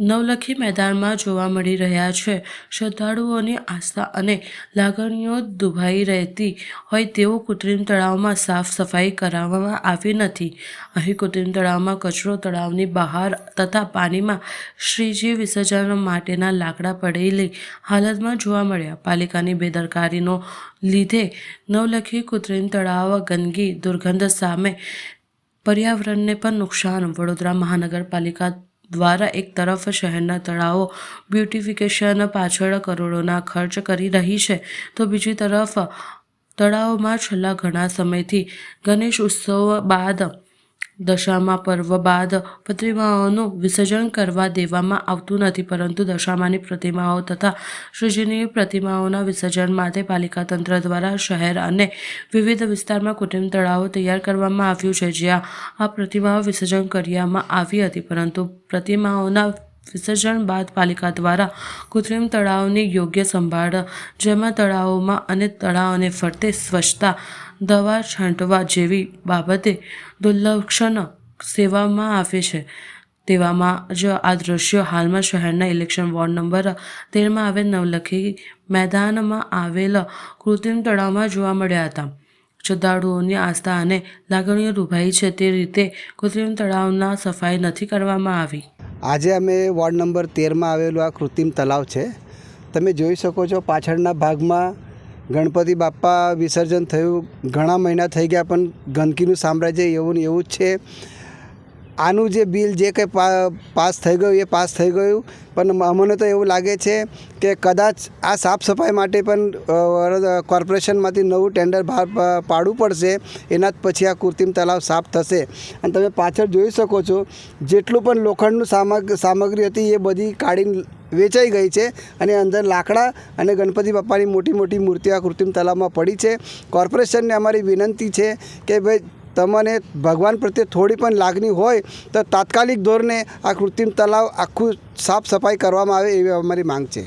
નવલખી મેદાનમાં જોવા મળી રહ્યા છે. શ્રદ્ધાળુઓની આસ્થા અને લાગણીઓ દુભાઈ રહેતી હોય તેવું કૃત્રિમ તળાવમાં સાફ સફાઈ કરાવવામાં આવી નથી. અહીં કૃત્રિમ તળાવમાં કચરો તળાવની બહાર તથા પાણીમાં શ્રીજી વિસર્જન માટેના લાકડા પડેલી હાલતમાં જોવા મળ્યા. પાલિકાની બેદરકારીનો લીધે નવલખી કૃત્રિમ તળાવ ગંદકી દુર્ગંધ સામે પર્યાવરણને પણ નુકસાન. વડોદરા મહાનગરપાલિકા દ્વારા એક તરફ શહેરના તળાવો બ્યુટિફિકેશન પાછળ કરોડોના ખર્ચ કરી રહી છે, તો બીજી તરફ તળાવોમાં છેલ્લા ઘણા સમયથી ગણેશ ઉત્સવ બાદ દશામા પર્વ બાદ પ્રતિમાઓનું વિસર્જન કરવા દેવામાં આવતું નથી, પરંતુ દશામાની પ્રતિમાઓ તથા શ્રીજીની પ્રતિમાઓના વિસર્જન માટે પાલિકા તંત્ર દ્વારા શહેર અને વિવિધ વિસ્તારમાં કુટુંબ તળાવો તૈયાર કરવામાં આવ્યું છે, જ્યાં આ પ્રતિમાઓ વિસર્જન કરવામાં આવી હતી, પરંતુ પ્રતિમાઓના વિસર્જન બાદ પાલિકા દ્વારા કૃત્રિમ તળાવની યોગ્ય સંભાળ, જેમાં તળાવોમાં અને તળાવને ફરતે સ્વચ્છતા, દવા છાંટવા જેવી બાબતે દુર્લક્ષણ સેવામાં આવે છે. તેવામાં જ આ દ્રશ્યો હાલમાં શહેરના ઇલેક્શન વોર્ડ નંબર તેરમાં આવેલ નવલખી મેદાનમાં આવેલ કૃત્રિમ તળાવમાં જોવા મળ્યા હતા. શ્રદ્ધાળુઓની આસ્થા અને લાગણીઓ રૂભાઈ છે તે રીતે કૃત્રિમ તળાવના સફાઈ નથી કરવામાં આવી. આજે અમે વોર્ડ નંબર તેરમાં આવેલું આ કૃત્રિમ તલાવ છે. તમે જોઈ શકો છો પાછળના ભાગમાં ગણપતિ બાપ્પા વિસર્જન થયું. ઘણા મહિના થઈ ગયા પણ ગંદકીનું સામ્રાજ્ય એવું ને એવું જ છે. આનું જે બિલ જે કંઈ પાસ થઈ ગયું, એ પાસ થઈ ગયું. પણ અમને તો એવું લાગે છે કે કદાચ આ સાફ સફાઈ માટે પણ કોર્પોરેશનમાંથી નવું ટેન્ડર બહાર પાડવું પડશે. એના જ પછી આ કૃત્રિમ તલાવ સાફ થશે. અને તમે પાછળ જોઈ શકો છો, જેટલું પણ લોખંડનું સામગ, સામગ્રી હતી એ બધી કાઢીને વેચાઈ ગઈ છે અને અંદર લાકડા અને ગણપતિ બાપાની મોટી મોટી મૂર્તિઓ આ કૃત્રિમ તલાવમાં પડી છે. કોર્પોરેશનને અમારી વિનંતી છે કે ભાઈ તમને ભગવાન પ્રત્યે થોડી પણ લાગણી હોય તો તાત્કાલિક ધોરણે આ કૃત્રિમ તલાવ આખું સાફ સફાઈ કરવામાં આવે એવી અમારી માંગ છે.